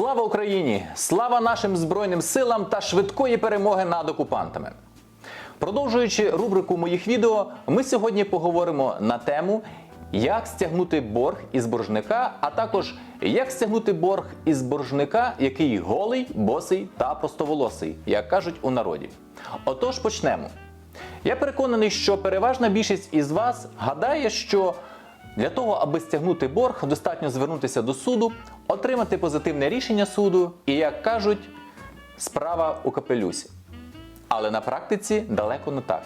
Слава Україні! Слава нашим Збройним силам та швидкої перемоги над окупантами! Продовжуючи рубрику моїх відео, ми сьогодні поговоримо на тему, як стягнути борг із боржника, а також як стягнути борг із боржника, який голий, босий та простоволосий, як кажуть у народі. Отож почнемо. Я переконаний, що переважна більшість із вас гадає, що для того, аби стягнути борг, достатньо звернутися до суду, отримати позитивне рішення суду і, як кажуть, справа у капелюсі. Але на практиці далеко не так.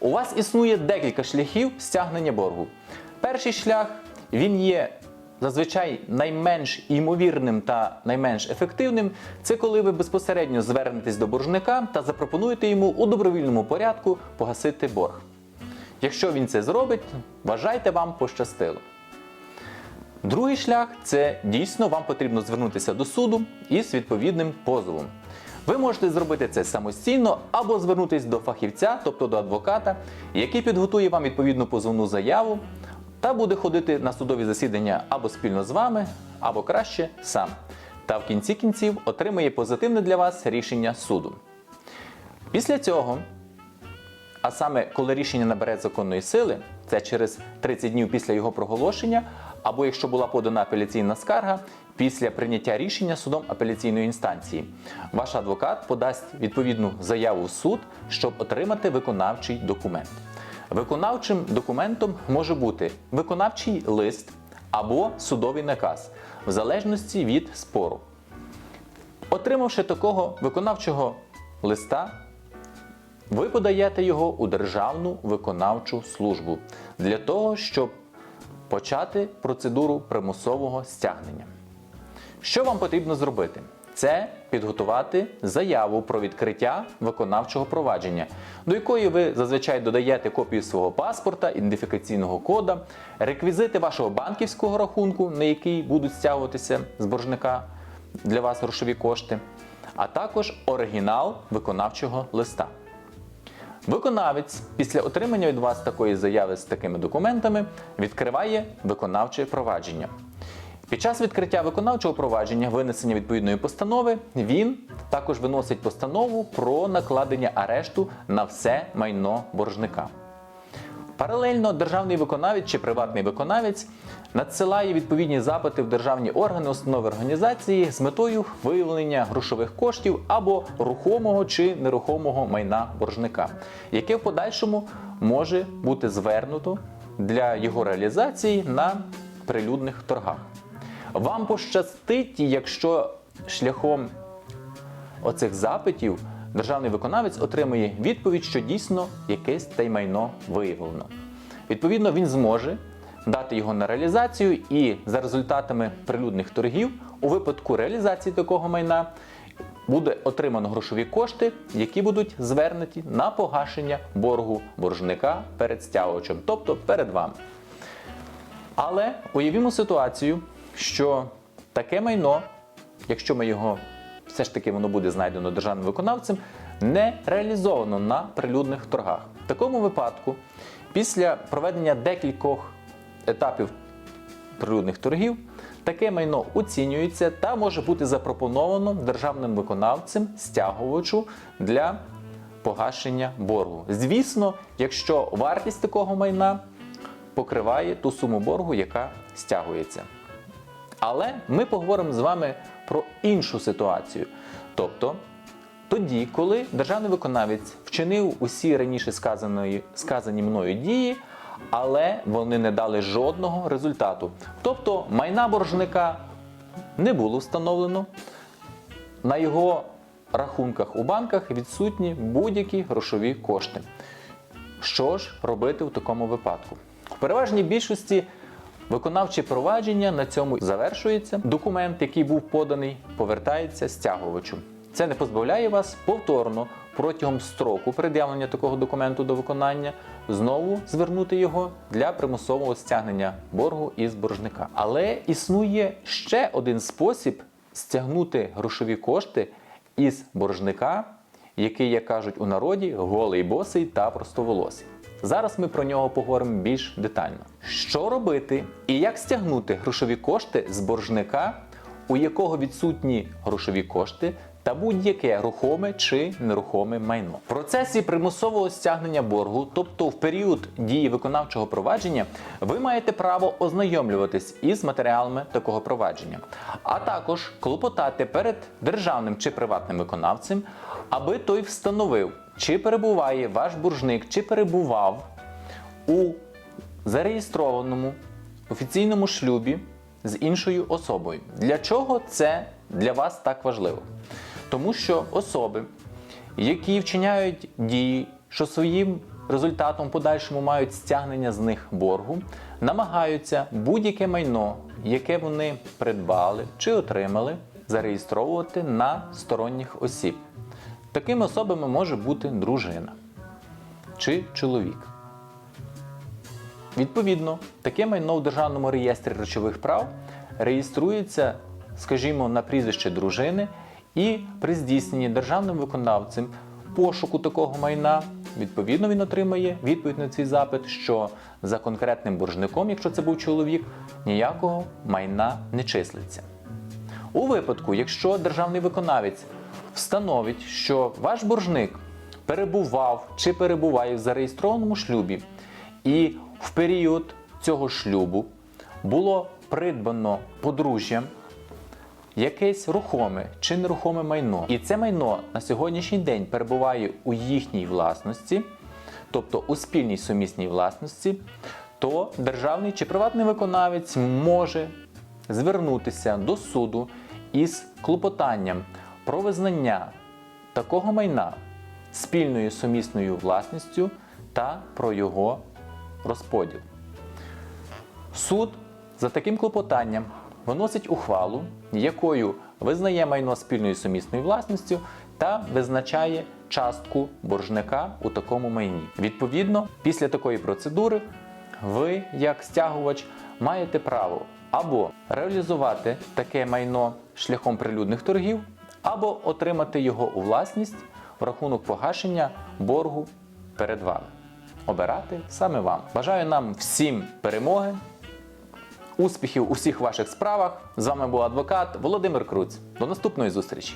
У вас існує декілька шляхів стягнення боргу. Перший шлях він є зазвичай найменш ймовірним та найменш ефективним. Це коли ви безпосередньо звернетесь до боржника та запропонуєте йому у добровільному порядку погасити борг. Якщо він це зробить, вважайте вам пощастило. Другий шлях це дійсно вам потрібно звернутися до суду із відповідним позовом. Ви можете зробити це самостійно або звернутися до фахівця, тобто до адвоката, який підготує вам відповідну позовну заяву та буде ходити на судові засідання або спільно з вами, або краще сам. Та в кінці кінців отримає позитивне для вас рішення суду. Після цього а саме, коли рішення набере законної сили, це через 30 днів після його проголошення, або якщо була подана апеляційна скарга, після прийняття рішення судом апеляційної інстанції, ваш адвокат подасть відповідну заяву в суд, щоб отримати виконавчий документ. Виконавчим документом може бути виконавчий лист або судовий наказ, в залежності від спору. Отримавши такого виконавчого листа, ви подаєте його у Державну виконавчу службу для того, щоб почати процедуру примусового стягнення. Що вам потрібно зробити? Це підготувати заяву про відкриття виконавчого провадження, до якої ви зазвичай додаєте копію свого паспорта, ідентифікаційного кода, реквізити вашого банківського рахунку, на який будуть стягуватися з боржника для вас грошові кошти, а також оригінал виконавчого листа. Виконавець після отримання від вас такої заяви з такими документами відкриває виконавче провадження. Під час відкриття виконавчого провадження, винесення відповідної постанови, він також виносить постанову про накладення арешту на все майно боржника. Паралельно державний виконавець чи приватний виконавець надсилає відповідні запити в державні органи, установи організації з метою виявлення грошових коштів або рухомого чи нерухомого майна боржника, яке в подальшому може бути звернуто для його реалізації на прилюдних торгах. Вам пощастить, якщо шляхом оцих запитів державний виконавець отримує відповідь, що дійсно якесь й майно виявлено. Відповідно, він зможе дати його на реалізацію, і за результатами прилюдних торгів, у випадку реалізації такого майна, буде отримано грошові кошти, які будуть звернуті на погашення боргу боржника перед стягувачем, тобто перед вами. Але уявімо ситуацію, що таке майно, якщо ми його все ж таки воно буде знайдено державним виконавцем, не реалізовано на прилюдних торгах. В такому випадку, після проведення декількох етапів прилюдних торгів, таке майно оцінюється та може бути запропоновано державним виконавцем стягувачу для погашення боргу. Звісно, якщо вартість такого майна покриває ту суму боргу, яка стягується. Але ми поговоримо з вами про іншу ситуацію. Тобто, тоді, коли державний виконавець вчинив усі раніше сказаної, сказані мною дії, але вони не дали жодного результату. Тобто майна боржника не було встановлено, на його рахунках у банках відсутні будь-які грошові кошти. Що ж робити в такому випадку? В переважній більшості виконавче провадження на цьому завершується. Документ, який був поданий, повертається стягувачу. Це не позбавляє вас повторно протягом строку пред'явлення такого документу до виконання знову звернути його для примусового стягнення боргу із боржника. Але існує ще один спосіб стягнути грошові кошти із боржника, який, як кажуть у народі, голий босий та простоволосий. Зараз ми про нього поговоримо більш детально. Що робити і як стягнути грошові кошти з боржника у якого відсутні грошові кошти та будь-яке рухоме чи нерухоме майно. В процесі примусового стягнення боргу, тобто в період дії виконавчого провадження, ви маєте право ознайомлюватись із матеріалами такого провадження, а також клопотати перед державним чи приватним виконавцем, аби той встановив, чи перебуває ваш боржник, чи перебував у зареєстрованому офіційному шлюбі з іншою особою. Для чого це для вас так важливо? Тому що особи, які вчиняють дії, що своїм результатом подальшому мають стягнення з них боргу, намагаються будь-яке майно, яке вони придбали чи отримали, зареєстровувати на сторонніх осіб. Такими особами може бути дружина чи чоловік. Відповідно, таке майно в Державному реєстрі речових прав реєструється, скажімо, на прізвище дружини, і при здійсненні державним виконавцем пошуку такого майна, відповідно, він отримає відповідь на цей запит, що за конкретним боржником, якщо це був чоловік, ніякого майна не числиться. У випадку, якщо державний виконавець встановить, що ваш боржник перебував чи перебуває в зареєстрованому шлюбі, і в період цього шлюбу було придбано подружжям якесь рухоме чи нерухоме майно, і це майно на сьогоднішній день перебуває у їхній власності, тобто у спільній сумісній власності, то державний чи приватний виконавець може звернутися до суду із клопотанням про визнання такого майна спільною сумісною власністю та про його розподіл. Суд за таким клопотанням виносить ухвалу, якою визнає майно спільною сумісною власністю та визначає частку боржника у такому майні. Відповідно, після такої процедури ви, як стягувач, маєте право або реалізувати таке майно шляхом прилюдних торгів, або отримати його у власність в рахунок погашення боргу перед вами. Обирати саме вам. Бажаю нам всім перемоги, успіхів у всіх ваших справах. З вами був адвокат Володимир Круць. До наступної зустрічі!